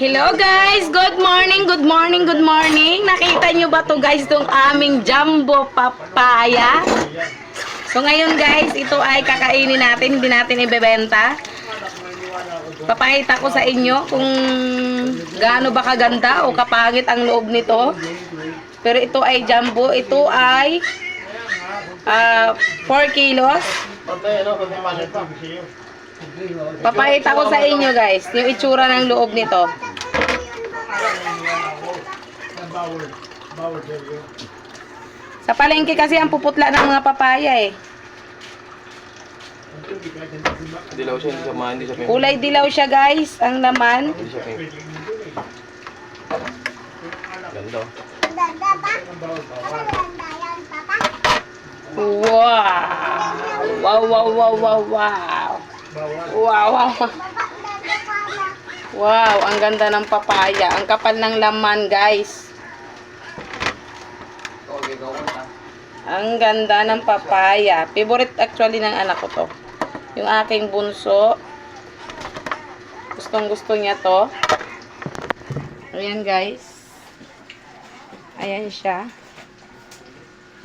Hello guys! Good morning, good morning, good morning! Nakita nyo ba to guys, itong aming jumbo papaya? So ngayon guys, ito ay kakainin natin, hindi natin ibebenta. Papakita ko sa inyo kung gaano ba kaganda o kapangit ang loob nito. Pero ito ay jumbo, ito ay ah, 4 kilos. Papakita ko sa inyo guys, yung itsura ng loob nito. Sa palengke kasi ang puputla ng mga papaya eh. Dilaw siya, hindi siya ma, hindi siya pink. Kulay dilaw siya guys, ang laman. Hindi siya pink. Ganda. oh. Wow! Wow, wow, wow, wow, wow. Wow, wow. Wow, ang ganda ng papaya. Ang kapal ng laman, guys. Ang ganda ng papaya. Favorite actually ng anak ko to. Yung aking bunso. Gustong gusto niya to. Ayan, guys. Ayan siya.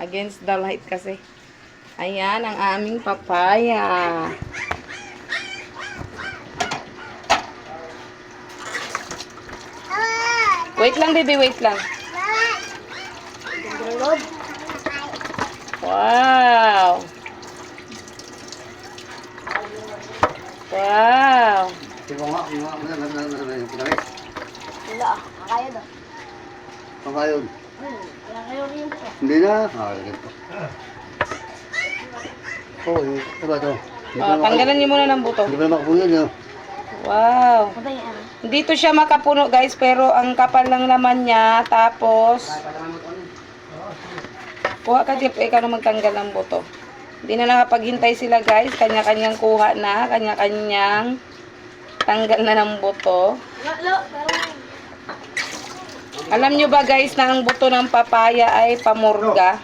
Against the light kasi. Ayan ang aming papaya. Wait lang, baby. Wait lang. Wow. Wow. Ikaw nga, yung mga mga mga mga mga yung pinakit. Wala, kaya daw. Pangkayon. Wala kayo rin po. Hindi na. Ah, ganito. Oh, yung iba to. Hindi Oh, tanggalan niyo muna ng buto. Hindi pa makapuyo niyo. Wow. Ano. Dito siya makapuno guys, pero ang kapal ng laman niya, tapos... Kuha ka, Jeff, ikaw na magtanggal ng buto. Hindi na nakapaghintay sila guys, kanya-kanyang kuha na, kanya-kanyang tanggal na ng buto. Alam nyo ba guys na ang buto ng papaya ay pamurga?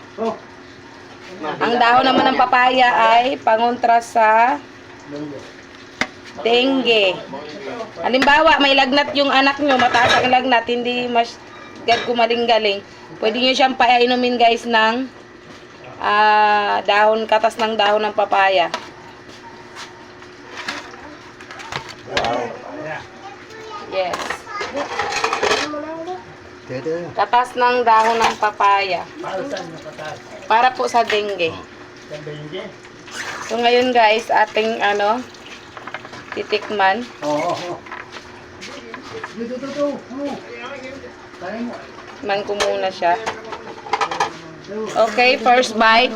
Ang dahon naman ng papaya ay pangontra sa dengue. Halimbawa, may lagnat yung anak nyo, mataas ang lagnat, hindi mas gumaling-galing. Pwede nyo siyang painumin guys ng ah, dahon, katas ng dahon ng papaya. Yes. Dito. Katas ng dahon ng papaya. Para po sa dengue. So ngayon guys, ating ano, titikman. Oo, oo. Dito, dito, dito. Oh. Mo. Man ko muna siya. Okay, first bite.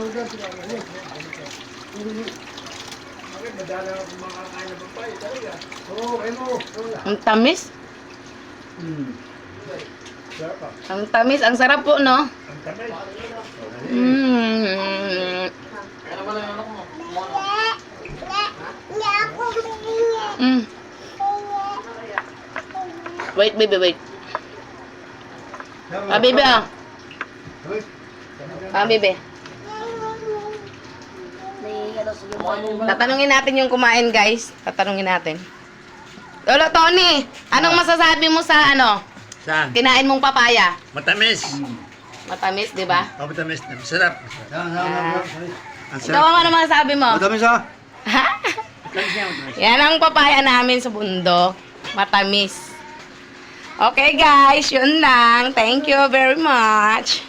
Kaya mo. Ang tamis. Hmm. Ang tamis. Ang sarap po, no? Mm. Mm. Wait, baby, wait. Ah, baby, ah. Ah, baby. Tatanungin natin yung kumain, guys. Tatanungin natin. Lolo Tony, anong masasabi mo sa ano? Saan? Kinain mong papaya? Matamis. Matamis, di ba? Oh, matamis. Masarap. Saan. Ang Ikaw sarap. ano masasabi mo? Matamis ha? Yan ang papaya namin sa bundok. Matamis. Okay guys, yun lang. Thank you very much.